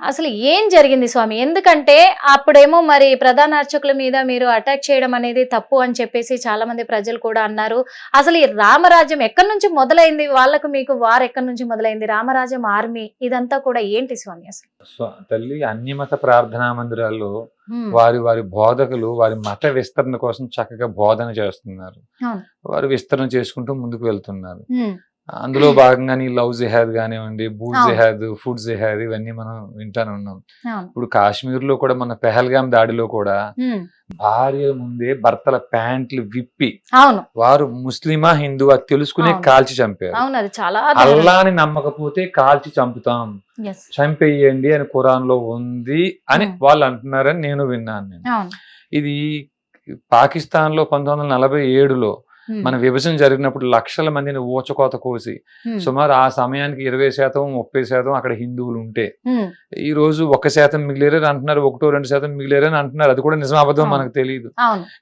అసలు ఏం జరిగింది స్వామి? ఎందుకంటే అప్పుడేమో మరి ప్రధాన అర్చకుల మీద మీరు అటాక్ చేయడం అనేది తప్పు అని చెప్పేసి చాలా మంది ప్రజలు కూడా అన్నారు. అసలు ఈ రామరాజ్యం ఎక్కడి నుంచి మొదలైంది? వాళ్ళకు మీకు వారు ఎక్కడి నుంచి మొదలైంది? రామరాజ్యం ఆర్మీ ఇదంతా కూడా ఏంటి స్వామి అసలు? తల్లి అన్యమత ప్రార్థనా మందిరాల్లో. వారి వారి బోధకులు వారి మత విస్తరణ కోసం చక్కగా బోధన చేస్తున్నారు. వారు విస్తరణ చేసుకుంటూ ముందుకు వెళ్తున్నారు. అందులో భాగంగానే లవ్ జిహాద్ కానివ్వండి బూట్. జిహాద్ ఫుడ్ జిహాద్ ఇవన్నీ మనం వింటానే ఉన్నాం. ఇప్పుడు కాశ్మీర్లో కూడా మన పెహల్గాం దాడిలో కూడా. భార్య ముందే భర్తల ప్యాంట్లు విప్పి వారు ముస్లిమా హిందువా తెలుసుకునే. కాల్చి చంపారు అది అల్లాని నమ్మకపోతే కాల్చి చంపుతాం. చంపేయండి అని ఖురాన్లో ఉంది అని. వాళ్ళు అంటున్నారని నేను విన్నాను నేను ఇది పాకిస్తాన్లో పంతొమ్మిది వందల నలభై ఏడులో. మన విభజన జరిగినప్పుడు లక్షల మందిని ఊచకోత కోసి హ్మ్. సుమారు ఆ సమయానికి ఇరవై శాతం ముప్పై శాతం అక్కడ హిందువులు ఉంటే హ్మ్. ఈ రోజు ఒక శాతం మిగిలేరని అంటున్నారు ఒకటో రెండు శాతం మిగిలేరని అంటున్నారు అది కూడా నిజం అబద్ధం అవును. మనకు తెలియదు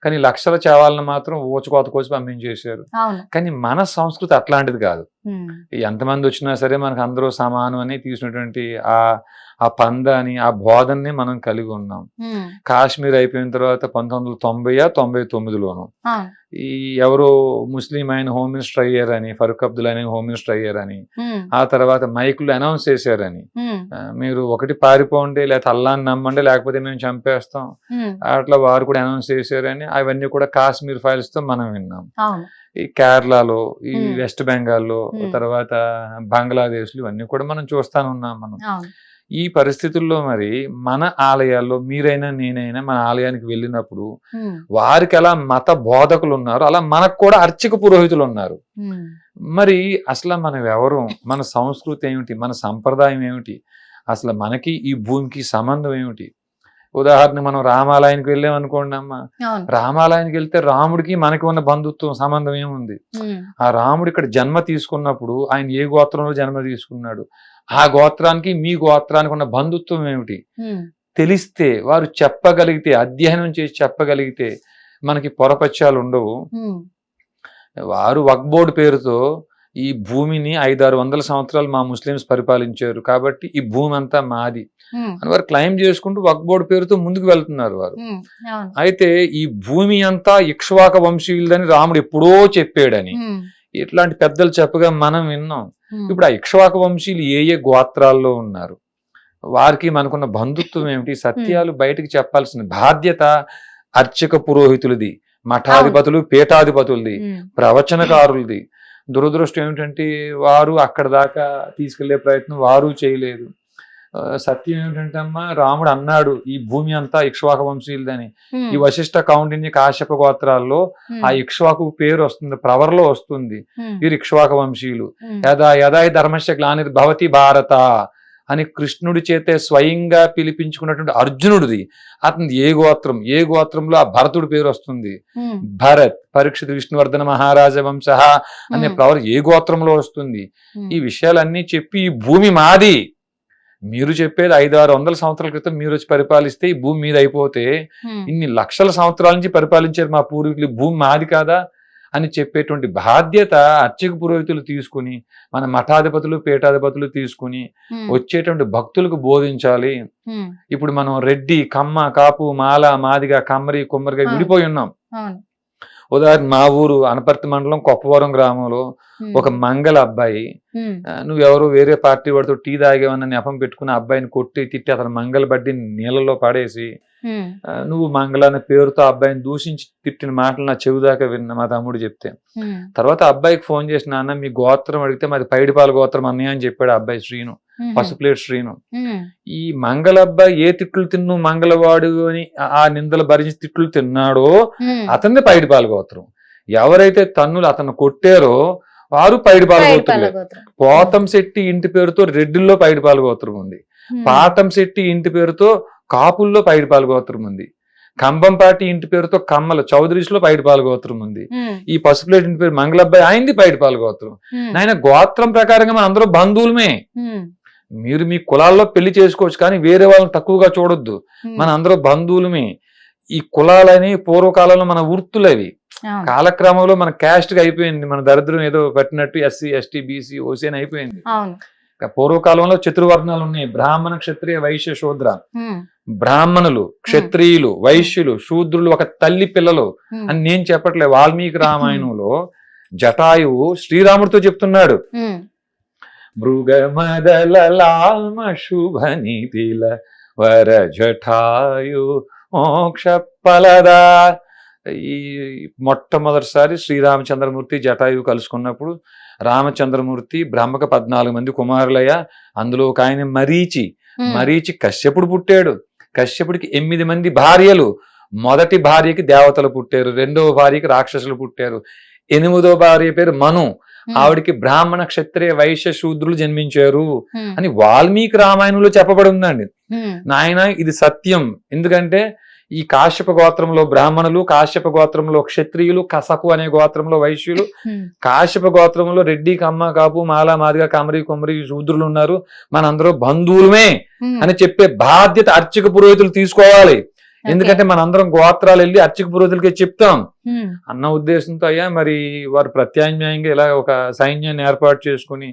కానీ లక్షల చావాలను మాత్రం ఊచకోత కోసి పంపించేశారు కానీ మన సంస్కృతి అట్లాంటిది కాదు. ఎంతమంది వచ్చినా సరే మనకు అందరూ సమానం అని తీసినటువంటి ఆ ఆ పందాని ఆ బోధనని మనం కలిగి ఉన్నాం. కాశ్మీర్ అయిపోయిన తర్వాత పంతొమ్మిది వందల తొంభై తొంభై తొమ్మిదిలోను ఈ ఎవరో ముస్లిం ఆయన హోమ్ మినిస్టర్ అయ్యారని ఫరూక్ అబ్దుల్ అని హోమ్ మినిస్టర్ అయ్యారని. ఆ తర్వాత మైకులు అనౌన్స్ చేశారని. మీరు ఒకటి పారిపోండి లేకపోతే అల్లాని నమ్మండి లేకపోతే మేము చంపేస్తాం. అట్లా వారు కూడా అనౌన్స్ చేశారని అవన్నీ కూడా కాశ్మీర్ ఫైల్స్తో మనం విన్నాం. ఈ కేరళలో ఈ. వెస్ట్ బెంగాల్లో. తర్వాత బంగ్లాదేశ్ ఇవన్నీ కూడా మనం చూస్తానే ఉన్నాం మనం ఈ పరిస్థితుల్లో మరి మన ఆలయాల్లో మీరైనా నేనైనా మన ఆలయానికి వెళ్ళినప్పుడు. వారికి ఎలా మత బోధకులు ఉన్నారు అలా మనకు కూడా అర్చక పురోహితులు ఉన్నారు. మరి అసలు మనం ఎవరు మన సంస్కృతి ఏమిటి మన సంప్రదాయం ఏమిటి అసలు మనకి ఈ భూమికి సంబంధం ఏమిటి ఉదాహరణ మనం రామాలయానికి వెళ్ళాం అనుకోండి అమ్మ రామాలయానికి వెళ్తే రాముడికి మనకి ఉన్న బంధుత్వం సంబంధం ఏముంది. ఆ రాముడు ఇక్కడ జన్మ తీసుకున్నప్పుడు ఆయన ఏ గోత్రంలో జన్మ తీసుకున్నాడు ఆ గోత్రానికి మీ గోత్రానికి ఉన్న బంధుత్వం ఏమిటి. తెలిస్తే వారు చెప్పగలిగితే అధ్యయనం చేసి చెప్పగలిగితే మనకి పొరపత్యాలు ఉండవు. వారు వక్ బోర్డు పేరుతో ఈ భూమిని ఐదారు వందల సంవత్సరాలు మా ముస్లిమ్స్ పరిపాలించారు కాబట్టి ఈ భూమి అంతా మాది. అని వారు క్లైమ్ చేసుకుంటూ వక్ బోర్డు పేరుతో ముందుకు వెళ్తున్నారు వారు. అయితే ఈ భూమి అంతా ఇక్ష్వాక వంశీయులదని రాముడు ఎప్పుడో చెప్పాడని. ఇట్లాంటి పెద్దలు చెప్పగా మనం విన్నాం. ఇప్పుడు ఆ ఇక్ష్వాక వంశీయులు ఏ ఏ గోత్రాల్లో ఉన్నారు? వారికి మనకున్న బంధుత్వం ఏమిటి? సత్యాలు బయటికి చెప్పాల్సిన బాధ్యత అర్చక పురోహితులది మఠాధిపతులు పీఠాధిపతులది. ప్రవచనకారులది. దురదృష్టం ఏమిటంటే వారు అక్కడ దాకా తీసుకెళ్ళే ప్రయత్నం వారు చేయలేదు సత్యం ఏమిటంటే అమ్మా రాముడు అన్నాడు ఈ భూమి అంతా ఇక్ష్వాక వంశీయులదని. ఈ వశిష్ట కౌండిన్య కాశ్యప గోత్రాల్లో. ఆ ఇక్ష్వాకు పేరు వస్తుంది ప్రవర్లో వస్తుంది. వీరు ఇక్ష్వాక వంశీయులు. యదా యదా హి ధర్మస్య గ్లానిర్భవతి భారత అని కృష్ణుడి చేతే స్వయంగా పిలిపించుకున్నటువంటి అర్జునుడిది అతని ఏ గోత్రం ఏ గోత్రంలో ఆ భరతుడి పేరు వస్తుంది. భరత్ పరీక్షిత విష్ణువర్ధన మహారాజ వంశ అనే. ప్రవర్ ఏ గోత్రంలో వస్తుంది. ఈ విషయాలన్నీ చెప్పి ఈ భూమి మాది మీరు చెప్పేది ఐదు ఆరు వందల సంవత్సరాల క్రితం మీరు వచ్చి పరిపాలిస్తే ఈ భూమి మీద అయిపోతే. ఇన్ని లక్షల సంవత్సరాల నుంచి పరిపాలించారు మా పూర్వీకులు భూమి మాది కాదా అని చెప్పేటువంటి బాధ్యత అర్చక పురోహితులు తీసుకుని మన మఠాధిపతులు పీఠాధిపతులు తీసుకుని. వచ్చేటువంటి భక్తులకు బోధించాలి. ఇప్పుడు మనం రెడ్డి కమ్మ కాపు మాల మాదిగా కమ్మరి కుమ్మరిగా. విడిపోయి ఉన్నాం ఉదాహరణ మా ఊరు అనపర్తి మండలం కొప్పవరం గ్రామంలో. ఒక మంగళ అబ్బాయి నువ్వెవరో వేరే పార్టీ వాడితో టీ తాగేవన్న నెపం పెట్టుకుని అబ్బాయిని కొట్టి తిట్టి అతను మంగళ బడ్డి నీళ్ళలో పడేసి నువ్వు మంగళ అనే పేరుతో అబ్బాయిని దూషించి తిట్టిన మాటలు నా చెవి దాకా విన్న మా తమ్ముడు చెప్తే. తర్వాత అబ్బాయికి ఫోన్ చేసి నాన్న మీ గోత్రం అడిగితే మాది పైడిపాల గోత్రం అన్నయ్య అని చెప్పాడు అబ్బాయి శ్రీను హ్మ్. పసుపులేట్ శ్రీను. ఈ మంగళ అబ్బాయి ఏ తిట్లు తిన్ను మంగళవాడు అని ఆ- నిందలు భరించి తిట్లు తిన్నాడో. అతనిది పైడిపాల గోత్రం ఎవరైతే తన్నులు అతను కొట్టారో వారు గోత్రులే గోత్రం. పోతం శెట్టి ఇంటి పేరుతో రెడ్డిల్లో పైడిపాల గోత్రం ఉంది. పాతం శెట్టి ఇంటి పేరుతో కాపుల్లో పైడిపాల గోత్రం ఉంది కంబంపాటి ఇంటి పేరుతో కమ్మల చౌదరీస్లో పైడిపాల గోత్రం ఉంది. ఈ పసుపులేటి ఇంటి పేరు మంగళబ్బాయి ఆయనది పైడిపాల గోత్రం. నాయన గోత్రం ప్రకారంగా మన అందరూ బంధువులమే. మీరు మీ కులాల్లో పెళ్ళి చేసుకోవచ్చు కానీ వేరే వాళ్ళని తక్కువగా చూడొద్దు. మన అందరూ బంధువులమే ఈ కులాలని పూర్వకాలంలో మన వృత్తులవి. కాలక్రమంలో మన క్యాస్ట్గా అయిపోయింది మన దరిద్రం ఏదో పట్టినట్టు ఎస్సీ ఎస్టీ బీసీ ఓసీ అని అయిపోయింది పూర్వకాలంలో చతుర్వర్ణాలు ఉన్నాయి. బ్రాహ్మణ క్షత్రియ వైశ్య శూద్ర. బ్రాహ్మణులు క్షత్రియులు వైశ్యులు శూద్రులు ఒక తల్లి పిల్లలు. అని నేను చెప్పట్లే వాల్మీకి రామాయణంలో జటాయువు శ్రీరాముడితో చెప్తున్నాడు. మృగమదలలామ శుభ నీతిల వర జటాయు మోక్ష ఈ మొట్టమొదటిసారి శ్రీరామచంద్రమూర్తి జటాయువు కలుసుకున్నప్పుడు రామచంద్రమూర్తి బ్రహ్మక పద్నాలుగు మంది కుమారులయ్య అందులో ఒక ఆయన మరీచి. మరీచి కశ్యపుడు పుట్టాడు. కశ్యపుడికి ఎనిమిది మంది భార్యలు. మొదటి భార్యకి దేవతలు పుట్టారు. రెండవ భార్యకి రాక్షసులు పుట్టారు. ఎనిమిదో భార్య పేరు మను. ఆవిడికి బ్రాహ్మణ క్షత్రియ వైశ్య శూద్రులు జన్మించారు అని వాల్మీకి రామాయణంలో చెప్పబడి ఉందండి. నాయన ఇది సత్యం. ఎందుకంటే ఈ కాశ్యప గోత్రంలో బ్రాహ్మణులు కాశ్యప గోత్రంలో క్షత్రియులు కసపు అనే గోత్రంలో వైశ్యులు. కాశ్యప గోత్రంలో రెడ్డి కమ్మ కాపు మాల మాదిగ కమరి కొమరి శూద్రులు ఉన్నారు. మనందరూ బంధువులమే అని చెప్పే బాధ్యత అర్చక పురోహితులు తీసుకోవాలి. ఎందుకంటే మనందరం గోత్రాలు వెళ్ళి అర్చక పురోహితులకి చెప్తాం. అన్న ఉద్దేశంతో అయ్యా మరి వారు ప్రత్యామ్నాయంగా ఇలా ఒక సైన్యాన్ని ఏర్పాటు చేసుకుని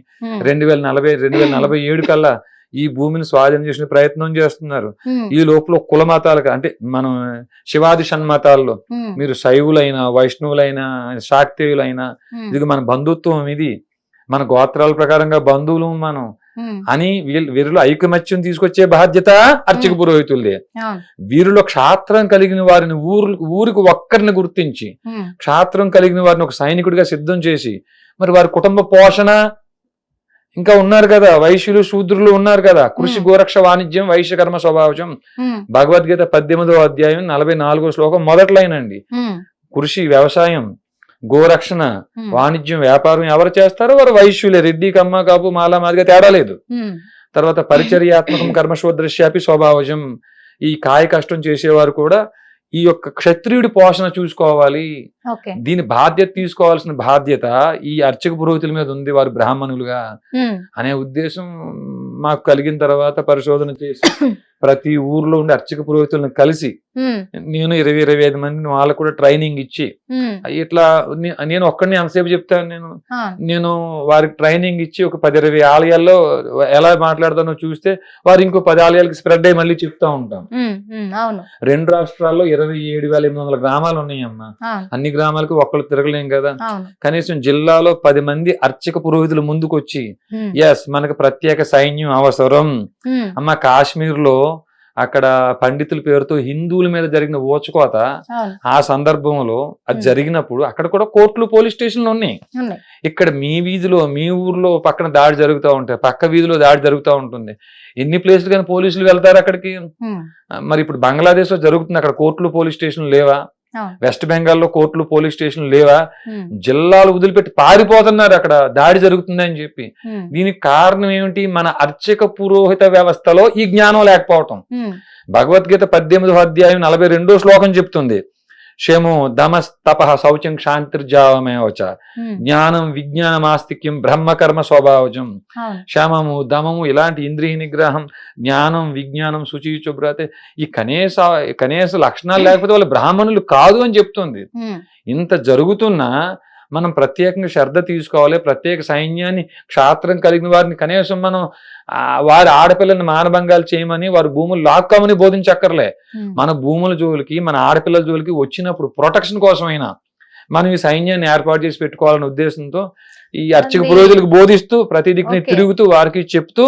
రెండు వేల నలభై రెండు వేల నలభై ఏడు కల్లా ఈ భూమిని స్వాధీనం చేసిన ప్రయత్నం చేస్తున్నారు. ఈ లోపల కుల మతాలకు అంటే మనం శివాది షణ్మతాల్లో మీరు శైవులైనా వైష్ణవులైనా శాక్తేయులైనా ఇది మన బంధుత్వం ఇది. మన గోత్రాల ప్రకారంగా బంధువులు మనం. అని వీళ్ళు వీరిలో ఐకమత్యం తీసుకొచ్చే బాధ్యత అర్చక. పురోహితులదే. వీరిలో క్షాత్రం కలిగిన వారిని ఊరు ఊరికి ఒక్కరిని గుర్తించి క్షాత్రం కలిగిన వారిని ఒక సైనికుడిగా సిద్ధం చేసి మరి వారి కుటుంబ పోషణ ఇంకా ఉన్నారు కదా వైశ్యులు శూద్రులు ఉన్నారు కదా. కృషి. గోరక్ష వాణిజ్యం వైశ్య కర్మ స్వభావం భగవద్గీత పద్దెనిమిదో అధ్యాయం నలభై నాలుగో శ్లోకం మొదట్లైనండి ఉమ్, కృషి వ్యవసాయం గోరక్షణ వాణిజ్యం వ్యాపారం ఎవరు చేస్తారో వారు వైశ్యులే. రెడ్డి కమ్మ కాపు మాల మాదిగా తేడా లేదు. తర్వాత పరిచర్యాత్మకం కర్మశోదృశ్యాపి స్వభావజం ఈ కాయ కష్టం చేసేవారు కూడా ఈ యొక్క క్షత్రియుడి పోషణ చూసుకోవాలి. దీని బాధ్యత తీసుకోవాల్సిన బాధ్యత ఈ అర్చక పురోహితుల మీద ఉంది వారు బ్రాహ్మణులుగా. అనే ఉద్దేశం మాకు కలిగిన తర్వాత పరిశోధన చేసి ప్రతి ఊర్లో ఉండే అర్చక పురోహితులను కలిసి నేను ఇరవై ఇరవై ఐదు మందిని వాళ్ళకు కూడా ట్రైనింగ్ ఇచ్చి ఇట్లా నేను ఒక్కడిని ఎంతసేపు చెప్తాను నేను? నేను వారికి ట్రైనింగ్ ఇచ్చి ఒక పది ఇరవై ఆలయాల్లో ఎలా మాట్లాడతానో చూస్తే వారు ఇంకో పది ఆలయాలకి స్ప్రెడ్ అయ్యి మళ్ళీ చెప్తా ఉంటాం. రెండు రాష్ట్రాల్లో ఇరవై ఏడు వేల ఎనిమిది వందల గ్రామాలు ఉన్నాయమ్మా. అన్ని గ్రామాలకు ఒక్కళ్ళు తిరగలేం కదా? కనీసం జిల్లాలో పది మంది అర్చక పురోహితులు ముందుకొచ్చి ఎస్ మనకు ప్రత్యేక సైన్యం అవసరం. అమ్మ కాశ్మీర్లో అక్కడ పండితుల పేరుతో హిందువుల మీద జరిగిన ఓచుకోత ఆ సందర్భంలో అది. జరిగినప్పుడు అక్కడ కూడా కోర్టులు పోలీస్ స్టేషన్లు ఉన్నాయి. ఇక్కడ మీ వీధిలో మీ ఊర్లో పక్కన దాడి జరుగుతూ ఉంటాయి పక్క వీధిలో దాడి జరుగుతూ ఉంటుంది. ఎన్ని ప్లేసులు కానీ పోలీసులు వెళ్తారు అక్కడికి? మరి ఇప్పుడు బంగ్లాదేశ్లో జరుగుతుంది అక్కడ కోర్టులు పోలీస్ స్టేషన్లు లేవా? వెస్ట్ బెంగాల్లో కోర్టులు పోలీస్ స్టేషన్లు లేవా? జిల్లాలు వదిలిపెట్టి పారిపోతున్నారు అక్కడ. దాడి జరుగుతుంది అని చెప్పి దీనికి కారణం ఏమిటి? మన అర్చక పురోహిత వ్యవస్థలో ఈ జ్ఞానం లేకపోవటం. భగవద్గీత పద్దెనిమిదో అధ్యాయం నలభై రెండో శ్లోకం చెప్తుంది. తప శౌచం క్షాంతిర్జావమేవచ ఉమ్, జ్ఞానం విజ్ఞానమాస్తిక్యం బ్రహ్మకర్మ స్వభావజం శమము దమము ఇలాంటి ఇంద్రియ నిగ్రహం జ్ఞానం విజ్ఞానం శుచి శుభ్రత ఈ కనీస కనీస లక్షణాలు లేకపోతే వాళ్ళు బ్రాహ్మణులు కాదు అని చెప్తుంది ఇంత జరుగుతున్నా మనం ప్రత్యేకంగా శ్రద్ధ తీసుకోవాలి ప్రత్యేక సైన్యాన్ని క్షాత్రం కలిగిన వారిని కనీసం మనం వారి ఆడపిల్లల్ని మానభంగాలు చేయమని వారి భూములు లాక్కోమని బోధించక్కర్లే. మన భూముల జోలికి మన ఆడపిల్లల జోలికి వచ్చినప్పుడు ప్రొటెక్షన్ కోసమైనా మనం ఈ సైన్యాన్ని ఏర్పాటు చేసి పెట్టుకోవాలనే ఉద్దేశంతో ఈ అర్చక పురోహితులకు బోధిస్తూ ప్రతి దిక్కుని. తిరుగుతూ వారికి చెప్తూ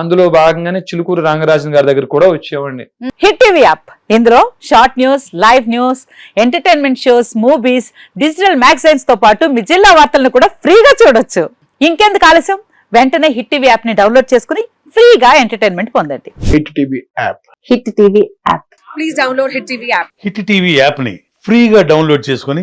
అందులో భాగంగానే చిలుకూరు రంగరాజన్ గారి దగ్గర కూడా వచ్చేవండి హిట్ టీవీ యాప్. ఇందులో short news live news entertainment shows movies digital మ్యాగజైన్స్తో పాటు మీ జిల్లా వార్తలను కూడా ఫ్రీగా చూడొచ్చు. ఇంకెందుకు ఆలస్యం? వెంటనే హిట్ టీవీ యాప్ని డౌన్లోడ్ చేసుకుని ఫ్రీగా ఎంటర్టైన్మెంట్ పొందండి. Hit TV app. Hit TV app. Please download Hit TV app. Hit TV యాప్ని ఫ్రీగా డౌన్లోడ్ చేసుకొని